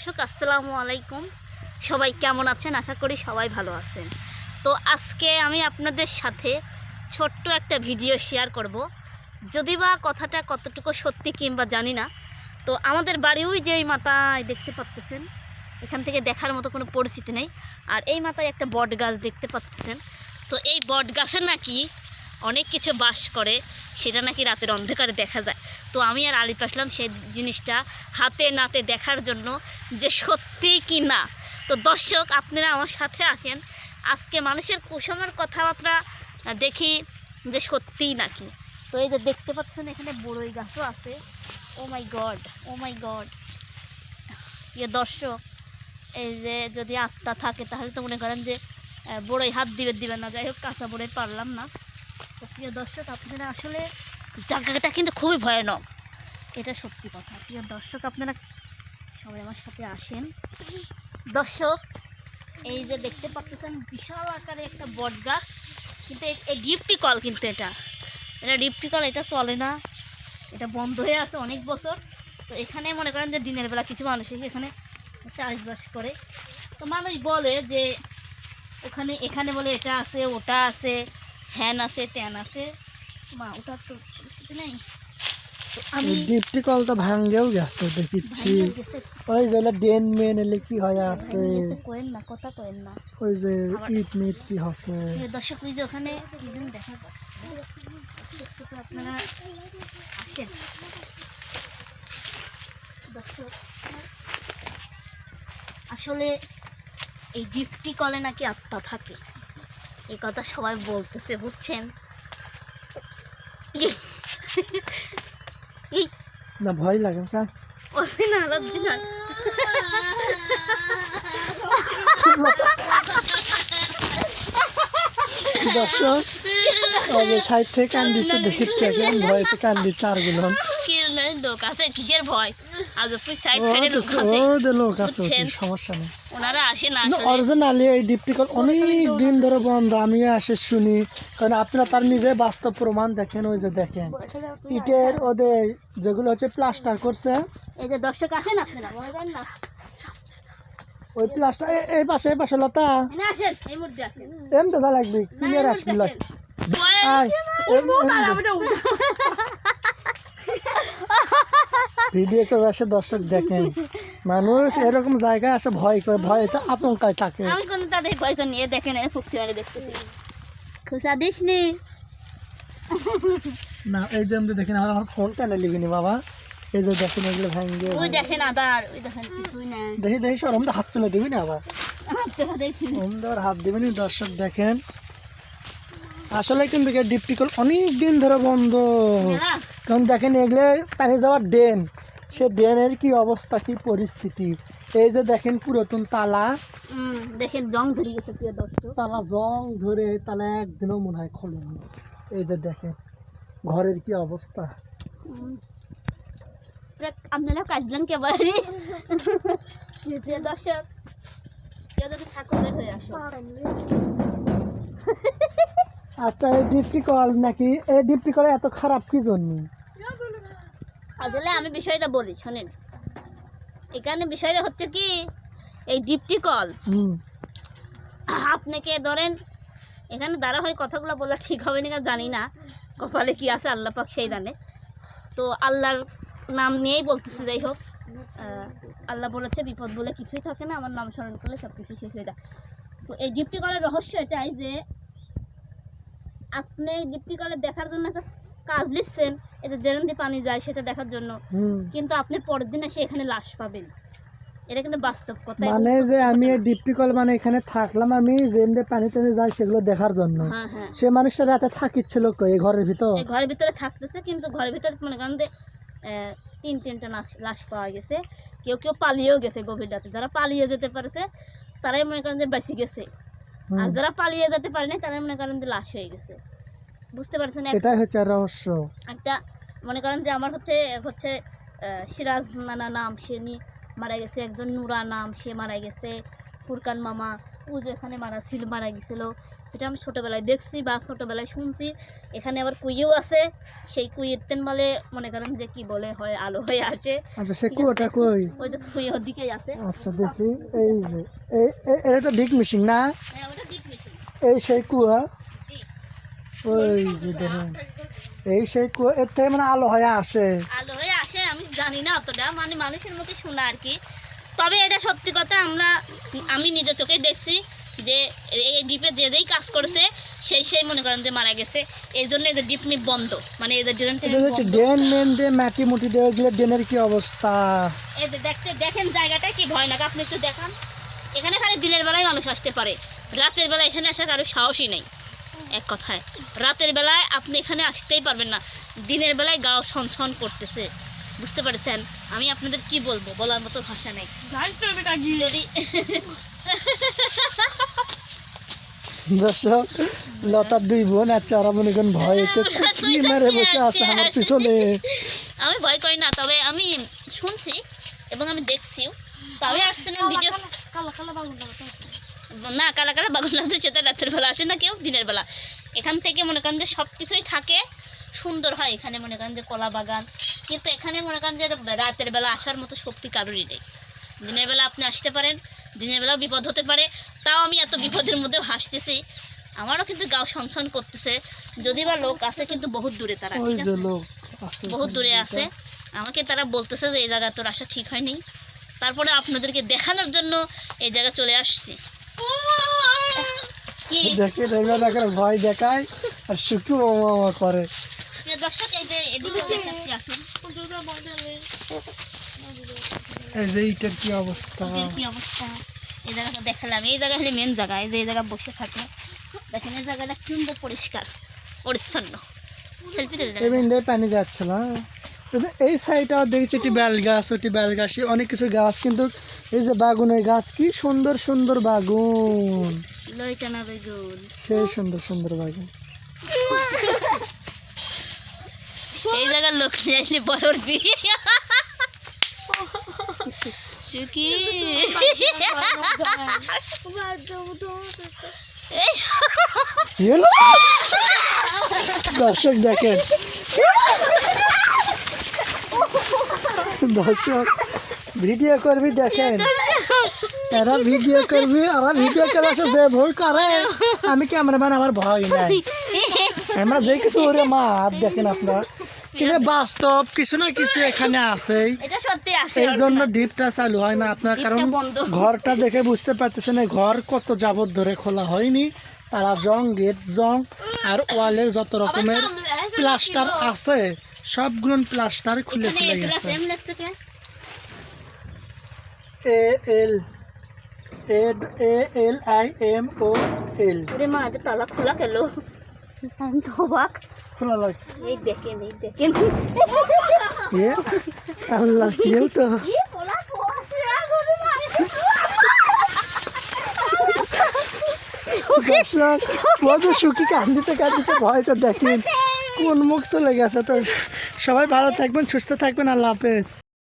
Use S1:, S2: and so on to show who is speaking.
S1: দর্শক, আসসালামু আলাইকুম। সবাই কেমন আছেন? আশা করি সবাই ভালো আছেন। তো আজকে আমি আপনাদের সাথে ছোট্ট একটা ভিডিও শেয়ার করব। যদি বা কথাটা কতটুকু সত্যি কিংবা জানি না, তো আমাদের বাড়ি ওই যে ওই মাথায় দেখতে পাচ্ছেন এখান থেকে দেখার মতো কোনো পরিচিতি নেই। আর এই মাথায় একটা বট গাছ দেখতে পাচ্ছেন তো এই বট গাছে নাকি অনেক কিছু বাস করে, সেটা নাকি রাতের অন্ধকারে দেখা যায়। তো আমি আর আলিপ আসলাম সেই জিনিসটা হাতে নাতে দেখার জন্য যে সত্যি কি না। তো দর্শক, আপনারা আমার সাথে আসেন। আজকে মানুষের কুসুমের কথাবার্তা দেখি যে সত্যিই নাকি। তো এই যে দেখতে পাচ্ছেন এখানে বড়ই গাছও আছে। ও মাই গড ও মাই গড ইয়ে দর্শক, এই যে যদি আত্মা থাকে, তাহলে তো মনে করেন যে বড়ই হাত দিবে দিবে না। যাই হোক, কাঁচা বড়ই পারলাম না। তো প্রিয় দর্শক, আপনারা আসলে জায়গাটা কিন্তু খুবই ভয়ানক। এটা সত্যি কথা। প্রিয় দর্শক, আপনারা সবাই আমার সাথে আসেন। দর্শক, এই যে দেখতে পাচ্ছেন, বিশাল আকারে একটা বট গাছ কিন্তু এই ডিপটি কল কিন্তু এটা। এটা ডিপটি কল, এটা চলে না। এটা বন্ধ হয়ে আছে অনেক বছর। তো এখানে মনে করেন যে দিনের বেলা কিছু মানুষ এখানে চাষবাস করে। তো মানুষ বলে যে, ওখানে, এখানে বলে এটা আছে, ওটা আছে। হ্যান আছে ট্যান আছে। মা ওটা তো পরিস্থিতি নেই। আমি
S2: ডিপটি কল তো ভাঙ্গেও গেছে দেখিচ্ছি। ওই যে ডেন মেন এলে কি হয়ে আছে?
S1: কোয়েন না কথা কোয়েন না।
S2: ওই যে ইট মিট কি হচ্ছে
S1: দর্শক ওই যে ওখানে কি দেখা যাচ্ছে। আপনারা আসেন। দর্শক আসলে এই গিফটি কলে নাকি আত্মা থাকে। এই কথা সবাই বলতেছে বুঝছেন?
S2: না ভয় লাগে না
S1: না লজ্জা না
S2: দর্শক ওই সাইড থেকে কান দিচ্ছে দেখি কেমন ভয়তে কান? দিচ্ছে
S1: আরগুলো লোক আছে কিসের ভয় আজ তুই সাইড সাইডে লোক
S2: তো-
S1: আছে
S2: ও যে লোক আছে সমস্যা নেই।
S1: ওনারা আসে না
S2: অরিজিনালি এই ডিপটিকল অনেক দিন ধরে বন্ধ আমি আসে শুনি। কারণ আপনারা তার নিজে বাস্তব প্রমাণ দেখেন ওই যে দেখেন। ইটের ওদের যেগুলো হচ্ছে প্লাস্টার করছে।
S1: এই যে দর্শক আসেন আপনারা না
S2: ওই প্লাস্টার এই পাশে এই পাশে লতা।
S1: এনে আসেন এই মুহূর্তে আসেন।
S2: এম তো লাগবে ক্লিয়ার আসবি ভিডিও করে আসে দর্শক দেখেন মানুষ এরকম জায়গায় আসে ভয় করে ভয় এটা আতঙ্কায় থাকে।
S1: আমি কোনো তাদের ভয় করে নিয়ে দেখেন ফুকছি মানে দেখতেছি। দিস নি।
S2: না এই যে আমি দেখেন আমার আমার ফোন টেনে লিখিনি বাবা। এই যে দেখেন এগুলো ভাঙ্গে
S1: ওই দেখেন আদার ওই দেখেন কিছুই নাই।
S2: দেখি দেখি সর আমরা হাত চলে দিবি না আবার?
S1: আচ্ছা দেখি
S2: সুন্দর হাত দিবেন দর্শক দেখেন। আসলে কিন্তু ডিপটি ডিপটিকল অনেক দিন ধরে বন্ধ। কারণ দেখেন এগুলো পানি যাওয়ার ড্রেন। সে ড্রেনের কি অবস্থা কি পরিস্থিতি? এই যে দেখেন পুরাতন তালা।
S1: দেখেন জং ধরে গেছে প্রিয় দর্শক।
S2: তালা জং ধরে তালা একদিনও মনে হয় খোলেনি এই যে দেখেন ঘরের কি অবস্থা?
S1: আপনারা কাজলেন কে বাড়ি প্রিয় দর্শক? কেউ যদি ঠাকুরের হয়ে আসো।
S2: আচ্ছা এই ডিপটি কল নাকি? এই ডিপটি কল এত খারাপ কি জন্য?
S1: আসলে আমি বিষয়টা বলি শোনেন। এখানে বিষয়টা হচ্ছে কি এই ডিপটি কল আপনাকে ধরেন এখানে দাঁড়া হয় কথাগুলো বলা ঠিক হবে না জানি না। কপালে কি আছে আল্লাহ পাক সেই জানে। তো আল্লাহর নাম নিয়েই বলতেছে যাই হোক। আল্লাহ বলেছে বিপদ বলে কিছুই থাকে না আমার নাম স্মরণ করলে সব কিছু শেষ হয়ে যায়। তো এই ডিপটি কলের রহস্য এটাই যে আপনি ডিপটি কলে দেখার জন্য একটা কাজ লিখছেন এতে যেরকম দিয়ে পানি যায় সেটা দেখার জন্য। কিন্তু আপনি পরের দিন এসে এখানে লাশ পাবেন। এটা কিন্তু বাস্তব কথা
S2: মানে যে আমি
S1: কথা।
S2: এই ডিপটিকল মানে এখানে থাকলাম আমি যেমনি পানি টানি সেগুলো দেখার জন্য।
S1: হ্যাঁ হ্যাঁ।
S2: সে মানুষটা রাতে থাকিচ্ছিল এই ঘরের ভিতর?
S1: ঘরের ভিতরে থাকতেছে কিন্তু ঘরের ভিতরে মনে করেন যে তিন তিনটা লাশ লাশ পাওয়া গেছে। কেউ কেউ পালিয়েও গেছে গভীর রাতে। যারা পালিয়ে যেতে পারছে তারাই মনে করেন যে বেঁচে গেছে। আর যারা পালিয়ে যেতে পারে না তারাই মনে করেন যে লাশ হয়ে গেছে। বুঝতে পারছেন?
S2: এটাই হচ্ছে রহস্য।
S1: একটা মনে করেন যে আমার হচ্ছে হচ্ছে সিরাজ নানা নাম সে মারা গেছে। একজন নুরা নাম সে মারা গেছে। ফুরকান মামা ও যেখানে মারা ছিল মারা গেছিল যেটা আমি ছোটোবেলায় দেখছি বা ছোটোবেলায় শুনছি। এখানে আবার কুইও আছে। সেই কুইয়ের তেন বলে মনে করেন যে কি বলে হয় আলো হয়ে আসে।
S2: আচ্ছা সে কুয়োটা কই?
S1: ওই যে কুইয়ের দিকেই আছে।
S2: আচ্ছা দেখি। এই যে এই এটা তো ডিক মিশিং না
S1: হ্যাঁ ওটা ডিপ মেশিন
S2: এই সেই কুয়া। ওই যে দেখেন। এই সেই কুয়া এর থেকে মানে আলো হয়ে আসে।
S1: আলো হয়ে আসে আমি জানি না অতটা মানে মানুষের মতো শোনা আর কি। তবে এটা সত্যি কথা আমরা আমি নিজের চোখে দেখছি যে এই ডিপে যে যেই কাজ করছে সেই সেই মনে করেন যে মারা গেছে। এই জন্য এদের ডিপ নিপ বন্ধ মানে এদের ড্রেন
S2: ড্রেন মেন দিয়ে মাটি মুটি দেওয়া গেলে ড্রেনের কি অবস্থা?
S1: এদের দেখতে দেখেন জায়গাটা কি ভয় ভয়ানক আপনি একটু দেখান। এখানে খালি দিনের বেলায় মানুষ আসতে পারে রাতের বেলা এখানে আসার কারও সাহসই নেই। এক কথায় রাতের বেলায় আপনি এখানে আসতেই পারবেন না দিনের বেলায় গাও ছন করতেছে। বুঝতে পারছেন? আমি আপনাদের কি বলব? বলার মতো ভাষা নেই। যদি
S2: দর্শক লতার দুই বোন আর চারা মনে করেন ভয়েতে কুকি মেরে বসে আছে আমার পিছনে।
S1: আমি ভয় করি না তবে আমি শুনছি এবং আমি দেখছি তবে আসছে না ভিডিও না কালা কালা বাগুন আছে সেটা রাতের বেলা আসে না কেউ দিনের বেলা। এখান থেকে মনে করেন যে সব কিছুই থাকে সুন্দর হয় এখানে মনে করেন যে কলা বাগান। কিন্তু এখানে মনে করেন যে রাতের বেলা আসার মতো শক্তি কারোরই নেই। দিনের বেলা আপনি আসতে পারেন দিনের বেলাও বিপদ হতে পারে তাও আমি এত বিপদের মধ্যেও হাসতেছি। আমারও কিন্তু গাও সনসন করতেছে যদি বা লোক আছে কিন্তু বহুত দূরে তারা ঠিক আছে? বহুত দূরে আছে। আমাকে তারা বলতেছে যে এই জায়গা তোর আসা ঠিক হয়নি। তারপরে আপনাদেরকে দেখানোর জন্য এই জায়গা চলে আসছি।
S2: দেখে ভয় দেখায় আর সুখী মামা করে।
S1: দর্শক এই যে এদিকে দেখাচ্ছি আসুন।
S2: এই যে ইটের কি অবস্থা?
S1: কি অবস্থা? এই জায়গাটা দেখালাম। এই জায়গা হলে মেন জায়গা। এই যে এই জায়গা বসে থাকে দেখেন এই জায়গাটা সুন্দর পরিষ্কার পরিচ্ছন্ন। সেলফি তুলে
S2: পানি যাচ্ছিল হ্যাঁ। এই সাইডটাও দেখছি একটি বেল গাছ ওটি বেল গাছ অনেক কিছু গাছ কিন্তু এই যে বাগুনের গাছ কি সুন্দর সুন্দর বাগুন। সেই সুন্দর সুন্দর বাগুন।
S1: এই জায়গার লোক নিয়ে আসলে বড় সুখী?
S2: দর্শক দেখেন দর্শক ভিডিও করবি দেখেন। এরা ভিডিও করবি আমরা ভিডিও করে যে ভুল করে আমি ক্যামেরাম্যান আমার ভয় নাই। আমরা যে কিছু ওরে মা দেখেন আপনার। কিন্তু বাস্তব কিছু না কিছু এখানে
S1: এটা
S2: এই জন্য ডিপটা চালু হয় না। আপনার কারণ ঘরটা দেখে বুঝতে পারতেছেন ঘর কত যাবত ধরে খোলা হয়নি। তারা জং গেট জং আর ওয়ালের যত রকমের প্লাস্টার আছে। সবগুলো প্লাস্টার খুলে খুলে গেছে। এ এল এ এল আই এম ও এল
S1: ওরে মা এটা তালা খোলা গেল তো অবাক।
S2: খোলা লাগ
S1: এই দেখেন এই দেখেন।
S2: এ আল্লাহ কেউ তো। দর্শক বধু সুখী কান্দিতে কান্দিতে ভয়তে দেখেন। কোন মুখ চলে গেছে? তো সবাই ভালো থাকবেন সুস্থ থাকবেন আল্লাহ হাফেজ।